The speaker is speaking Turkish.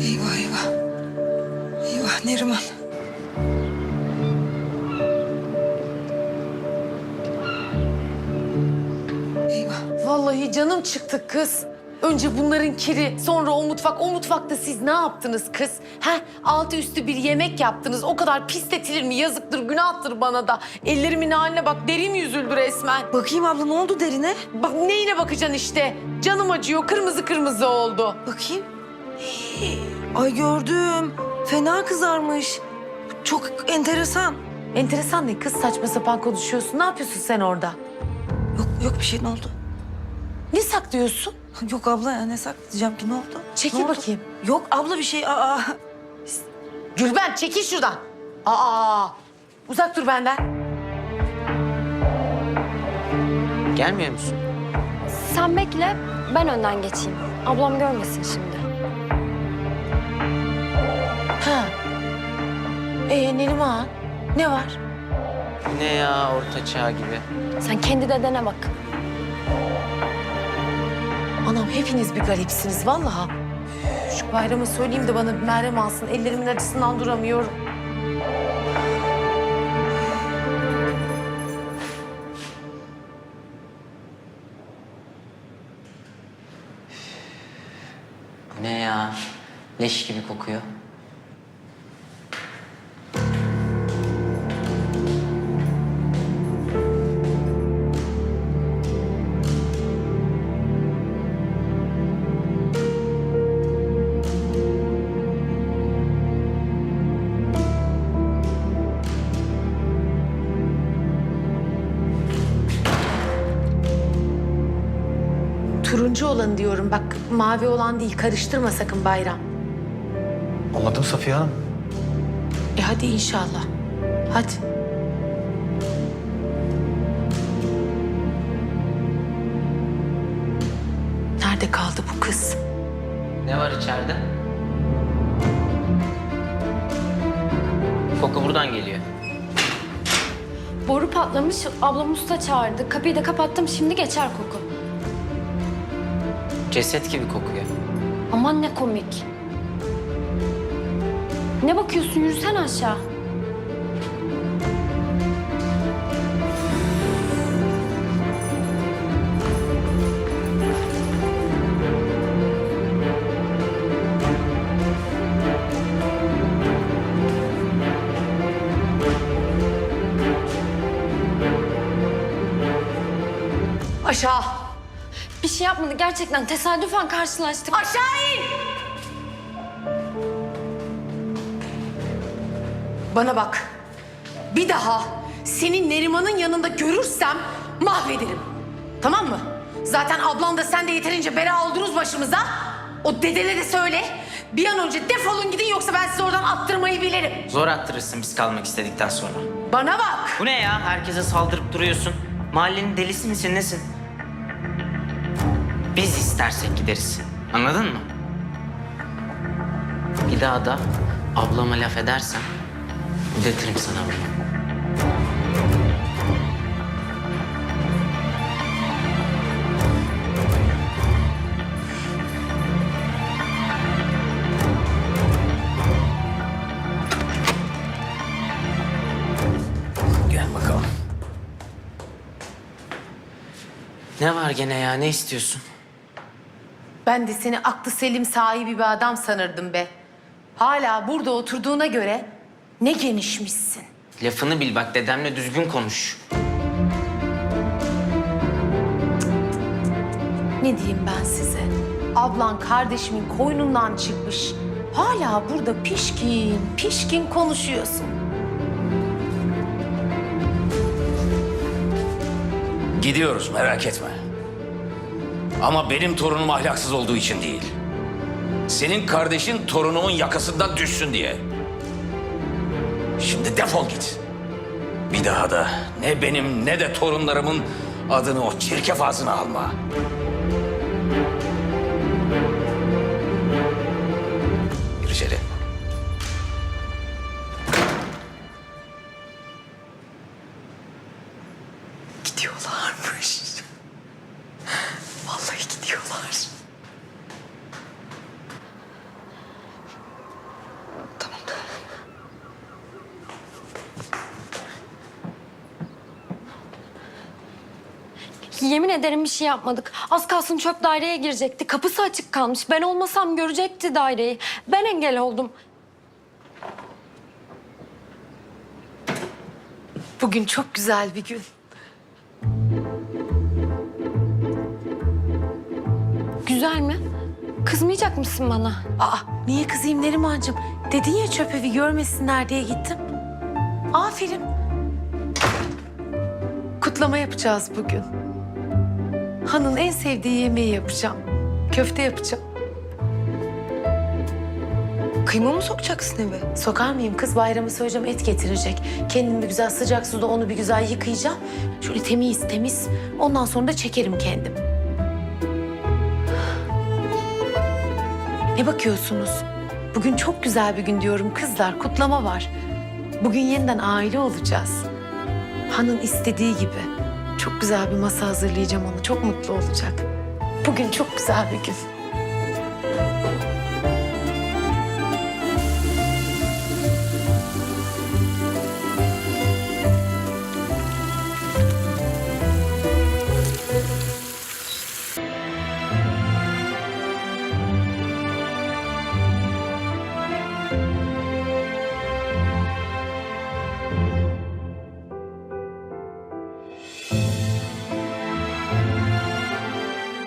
Eyvah eyvah. Eyvah Neriman. Eyvah. Vallahi canım çıktı kız. Önce bunların kiri, sonra o mutfak. O mutfakta siz ne yaptınız kız? He? Altı üstü bir yemek yaptınız. O kadar pisletilir mi? Yazıktır, günahtır bana da. Ellerimin haline bak, derim yüzüldü resmen. Bakayım abla ne oldu derine? Bak neyine bakacaksın işte? Canım acıyor, kırmızı kırmızı oldu. Bakayım. Hii, Ay gördüm. Fena kızarmış. Çok enteresan. Enteresan ne kız saçma sapan konuşuyorsun. Ne yapıyorsun sen orada? Yok yok bir şey ne oldu? Ne saklıyorsun? Yok abla ya ne saklayacağım ki ne oldu? Çekil Ne oldu? bakayım. Yok abla bir şey. Aa. Gülben çekil şuradan. Aa, uzak dur benden. Gelmiyor musun? Sen bekle, ben önden geçeyim. Ablam görmesin şimdi. Ee Neriman, ne var? Ne ya orta çağ gibi. Sen kendi dedene bak. Anam hepiniz bir garipsiniz vallahi. Şu bayramı söyleyeyim de bana bir merhem alsın. Ellerimin acısından duramıyorum. Ne ya? Leş gibi kokuyor. Turuncu olan diyorum bak mavi olan değil karıştırma sakın bayram. Anladım Safiye Hanım. E hadi inşallah. Hadi. Nerede kaldı bu kız? Ne var içeride? Koku buradan geliyor. Boru patlamış, ablam usta çağırdı. Kapıyı da kapattım, şimdi geçer koku. Ceset gibi kokuyor. Aman ne komik. Ne bakıyorsun, yürüsene aşağı. Aşağı. Bir şey yapmadı, gerçekten tesadüfen karşılaştık. Aşağı in! Bana bak. Bir daha senin Neriman'ın yanında görürsem mahvederim. Tamam mı? Zaten ablan da sen de yeterince bela oldunuz başımıza. O dedelere söyle. Bir an önce defolun gidin yoksa ben sizi oradan attırmayı bilirim. Zor attırırsın biz kalmak istedikten sonra. Bana bak. Bu ne ya? Herkese saldırıp duruyorsun. Mahallenin delisi misin nesin? Biz istersek gideriz. Anladın mı? Bir daha da ablama laf edersen ödetirim sana bunu. Gel bakalım. Ne var gene ya? Ne istiyorsun? Ben de seni aklı selim sahibi bir adam sanırdım be. Hala burada oturduğuna göre ne genişmişsin. Lafını bil bak dedemle düzgün konuş. Ne diyeyim ben size? Ablan kardeşimin koynundan çıkmış. Hala burada pişkin, pişkin konuşuyorsun. Gidiyoruz merak etme. Ama benim torunum ahlaksız olduğu için değil. Senin kardeşin torunumun yakasından düşsün diye. Şimdi defol git. Bir daha da ne benim ne de torunlarımın adını o çirkef ağzına alma. Yemin ederim bir şey yapmadık. Az kalsın çöp daireye girecekti. Kapısı açık kalmış. Ben olmasam görecekti daireyi. Ben engel oldum. Bugün çok güzel bir gün. Güzel mi? Kızmayacak mısın bana? Aa niye kızayım Nerimancığım? Dedin ya çöp evi görmesinler diye gittim. Aferin. Kutlama yapacağız bugün. Han'ın en sevdiği yemeği yapacağım. Köfte yapacağım. Kıyma mı sokacaksın eve? Sokar mıyım? Kız bayramı söyleyeceğim et getirecek. Kendim bir güzel sıcak suda onu bir güzel yıkayacağım. Şöyle temiz temiz. Ondan sonra da çekerim kendim. Ne bakıyorsunuz? Bugün çok güzel bir gün diyorum kızlar. Kutlama var. Bugün yeniden aile olacağız. Han'ın istediği gibi. Çok güzel bir masa hazırlayacağım onu. Çok mutlu olacak. Bugün çok güzel bir gün.